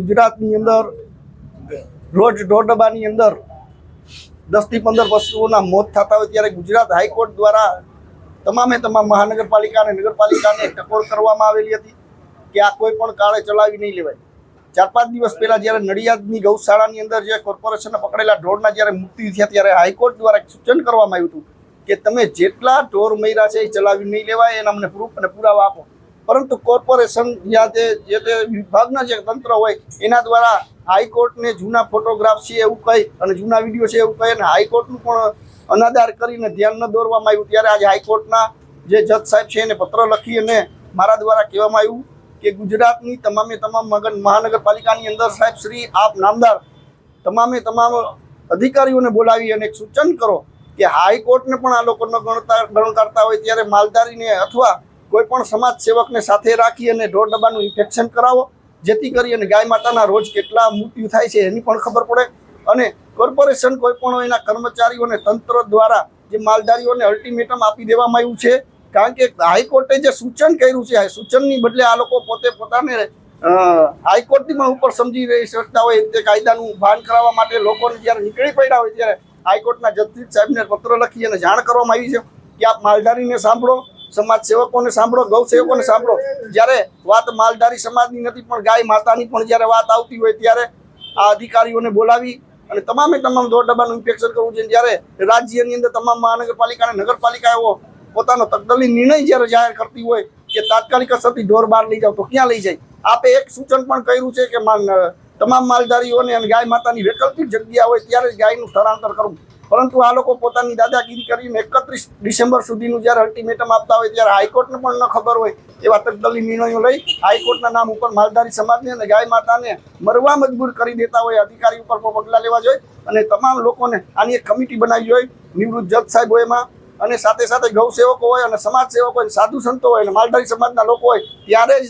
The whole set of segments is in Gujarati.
ગુજરાતની અંદર રોજ ઢોરડબાની અંદર દસથી પંદર પશુઓના મોત થતા હોય ત્યારે ગુજરાત હાઈકોર્ટ દ્વારા તમામે તમામ મહાનગરપાલિકા અને નગરપાલિકાને ટકોર કરવામાં આવેલી હતી કે આ કોઈ પણ કાળે ચલાવી નહીં લેવાય. ચાર પાંચ દિવસ પહેલાં જ્યારે નડિયાદની ગૌશાળાની અંદર જે કોર્પોરેશનને પકડેલા ઢોરના જ્યારે મુક્તિ થયા ત્યારે હાઈકોર્ટ દ્વારા સૂચન કરવામાં આવ્યું હતું કે તમે જેટલા ઢોર મર્યા છે એ ચલાવી નહીં લેવાય એના અમને પ્રૂફ અને પુરાવા આપો. પરંતુ કોર્પોરેશન જ્યાં તે જે તે વિભાગના જે તંત્ર હોય, એના દ્વારા હાઈકોર્ટને જૂના ફોટોગ્રાફ છે એવું કહી અને જૂના વીડિયો છે એવું કહી અને હાઈકોર્ટનું પણ અનાદાર કરીને ધ્યાન ન દોરવામાં આવ્યું, ત્યારે આજે હાઈકોર્ટના જે જજ સાહેબ છે એને પત્ર લખી અને મારા દ્વારા કહેવામાં આવ્યું કે ગુજરાતની તમામે તમામ મગન મહાનગરપાલિકાની અંદર સાહેબ શ્રી, આપ નામદાર તમામે તમામ અધિકારીઓને બોલાવી અને સૂચન કરો કે હાઈકોર્ટને પણ આ લોકો ન ગણતા ગણકારતા હોય, ત્યારે માલધારીને અથવા કોઈ પણ સમાજ સેવકને સાથે રાખી અને ઢોર ડબ્બાનું ઇન્ફેક્શન કરાવો, જેથી કરી અને ગાય માતાના રોજ કેટલા મૃત્યુ થાય છે એની પણ ખબર પડે. અને કોર્પોરેશન કોઈ પણ એના કર્મચારીઓને તંત્ર દ્વારા જે માલધારીઓને અલ્ટિમેટમ આપી દેવામાં આવ્યું છે, કારણ કે હાઈકોર્ટે જે સૂચન કર્યું છે સૂચનની બદલે આ લોકો પોતે પોતાને હાઈકોર્ટની પણ ઉપર સમજી રહી શકતા હોય તે કાયદાનું ભાન કરાવવા માટે લોકોને જ્યારે નીકળી પડ્યા હોય ત્યારે હાઈકોર્ટના જસ્ટિસ સાહેબને પત્ર લખી અને જાણ કરવામાં આવી છે. કે આપ માલધારીને સાંભળો સમાજ સેવકોને સાંભળો, ગૌ સેવકોને સાંભળો. જ્યારે વાત માલધારી સમાજની નથી, પણ ગાય માતાની પણ જ્યારે વાત આવતી હોય ત્યારે આ અધિકારીઓને બોલાવી અને તમામે તમામ દોડ ડબ્બાનું ઇન્ફેક્શન કરવું છે જ્યારે રાજ્યની અંદર તમામ મહાનગરપાલિકા અને નગરપાલિકાઓ પોતાનો તકદલી નિર્ણય જ્યારે જાહેર કરતી હોય કે તાત્કાલિક અસરથી ઢોર બહાર લઈ જાઓ, તો ક્યાં લઈ જાય? આપે એક સૂચન પણ કર્યું છે કે તમામ માલધારીઓને અને ગાય માતાની વૈકલ્પિક જગ્યા હોય ત્યારે જ ગાયનું સ્થળાંતર કરવું. પરંતુ આ લોકો પોતાની દાદાગીરી કરીને એકત્રીસ ડિસેમ્બર સુધીનું જ્યારે અલ્ટિમેટમ આપતા હોય ત્યારે હાઈકોર્ટને પણ ન ખબર હોય એવા તકદલી નિર્ણયો લઈ હાઈકોર્ટના નામ ઉપર માલધારી સમાજને અને ગાય માતાને મરવા મજબૂર કરી દેતા હોય, અધિકારી ઉપર પણ પગલાં લેવા જોઈએ અને તમામ લોકોને આની એક કમિટી બનાવી જોઈએ. નિવૃત્ત જજ સાહેબ હોય એમાં અને સાથે સાથે ગૌ સેવકો હોય અને સમાજ સેવકો હોય, સાધુ સંતો હોય અને માલધારી સમાજના લોકો હોય, ત્યારે જ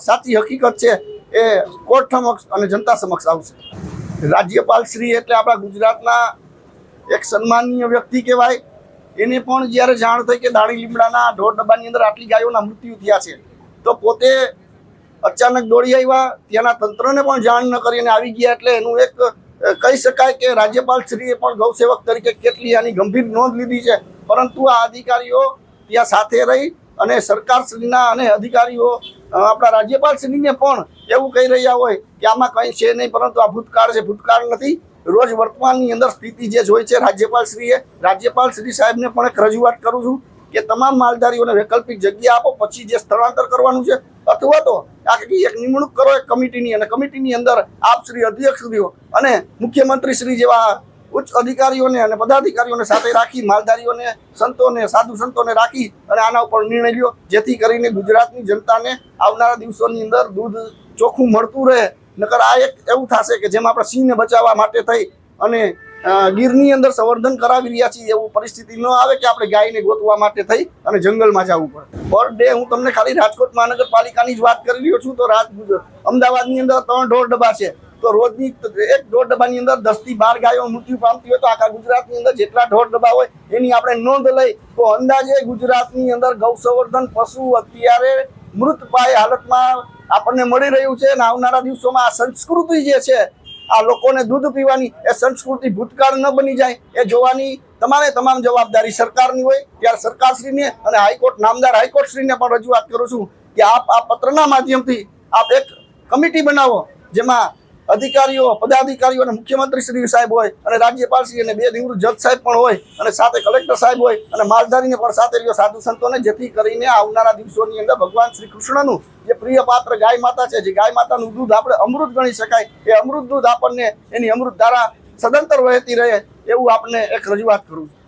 સાચી હકીકત છે એ કોર્ટ સમક્ષ અને જનતા સમક્ષ આવશે. રાજ્યપાલ શ્રી એટલે આપણા ગુજરાતના એક સન્માનીય વ્યક્તિ કહેવાય. એને પણ જ્યારે જાણ થઈ કે દાણી લીમડાના ઢોર ડબ્બાની અંદર આટલી ગાયોના મૃત્યુ થયા છે, તો પોતે અચાનક દોડી આવ્યા. ત્યાંના તંત્રને પણ જાણ ન કરીને આવી ગયા એટલે એનું એક કહી શકાય કે રાજ્યપાલ શ્રીએ પણ ગૌસેવક તરીકે કેટલી આની ગંભીર નોંધ લીધી છે. પરંતુ આ અધિકારીઓ ત્યાં સાથે રહી અને સરકારશ્રીના અને અધિકારીઓ આપણા આપણા રાજ્યપાલશ્રીને પણ એવું કહી રહ્યા હોય કે આમાં કંઈ છે નહીં, પરંતુ આ ભૂતકાળ છે. ભૂતકાળ નથી. રોજ વર્તમાનની અંદર સ્થિતિ જે જોઈ છે રાજ્યપાલશ્રીએ રાજ્યપાલ શ્રી સાહેબને પણ એક રજૂઆત કરું છું કે તમામ માલધારીઓને વૈકલ્પિક જગ્યા આપો, પછી જે સ્થળાંતર કરવાનું છે, અથવા તો આખી એક નિમણૂક કરો એક કમિટીની અને કમિટીની અંદર આપ શ્રી અધ્યક્ષશ્રીઓ અને મુખ્યમંત્રી શ્રી જેવા ઉચ્ચ અધિકારીઓને અને પદાધિકારીઓને સાથે રાખી, માલધારીઓને, સંતોને, સાધુ સંતોને રાખી અને આના ઉપર નિર્ણય લ્યો, જેથી કરીને ગુજરાતની જનતાને આવનારા દિવસોની અંદર દૂધ ચોખ્ખું મળતું રહે. નકર આ એક એવું થશે કે જેમ આપણે સિંહને બચાવવા માટે થઈ અને ગીરની અંદર સંવર્ધન કરાવી રહ્યા છીએ એવું પરિસ્થિતિ ન આવે કે આપણે ગાયને ગોતવા માટે થઈ અને જંગલમાં જવું પડે. પર ડે, હું તમને ખાલી રાજકોટ મહાનગરપાલિકાની જ વાત કરી રહ્યો છું, તો રાજ, અમદાવાદની અંદર ત્રણ ઢોર ડબ્બા છે. તો રોજની એક ઢોર ડબ્બાની અંદર દસથી બાર ગાયો મૃત્યુ પામતી હોય તો આખા ગુજરાતની અંદર જેટલા ઢોર ડબ્બા હોય એની આપણે નોંધ લઈ, તો અંદાજે ગુજરાતની અંદર ગૌ સંવર્ધન પશુ અત્યારે મૃત પાય હાલતમાં આપણને મળી રહ્યું છે અને આવનારા દિવસોમાં આ સંસ્કૃતિ જે છે, આ લોકોને દૂધ પીવાની એ સંસ્કૃતિ ભૂતકાળ ન બની જાય, એ જોવાની તમારે તમામ જવાબદારી સરકારની હોય, ત્યારે સરકારશ્રીને અને હાઈકોર્ટ, નામદાર હાઈકોર્ટશ્રીને પણ રજૂઆત કરું છું કે આપ આ પત્રના માધ્યમથી આપ એક કમિટી બનાવો જેમાં અધિકારીઓ, પદાધિકારીઓ અને મુખ્યમંત્રી શ્રી સાહેબ હોય અને રાજ્યપાલ શ્રી અને બે નિવૃત્ત જજ સાહેબ પણ હોય અને સાથે કલેક્ટર સાહેબ હોય અને માલધારીને પણ સાથે લ્યો સાધુ સંતોને જેથી કરીને આવનારા દિવસોની અંદર ભગવાન શ્રી કૃષ્ણનું જે પ્રિય પાત્ર ગાય માતા છે, જે ગાય માતાનું દૂધ આપણે અમૃત ગણી શકાય. એ અમૃત દૂધ આપણને એની અમૃત ધારા સદંતર વહેતી રહે એવું આપણે એક રજૂઆત કરું છું.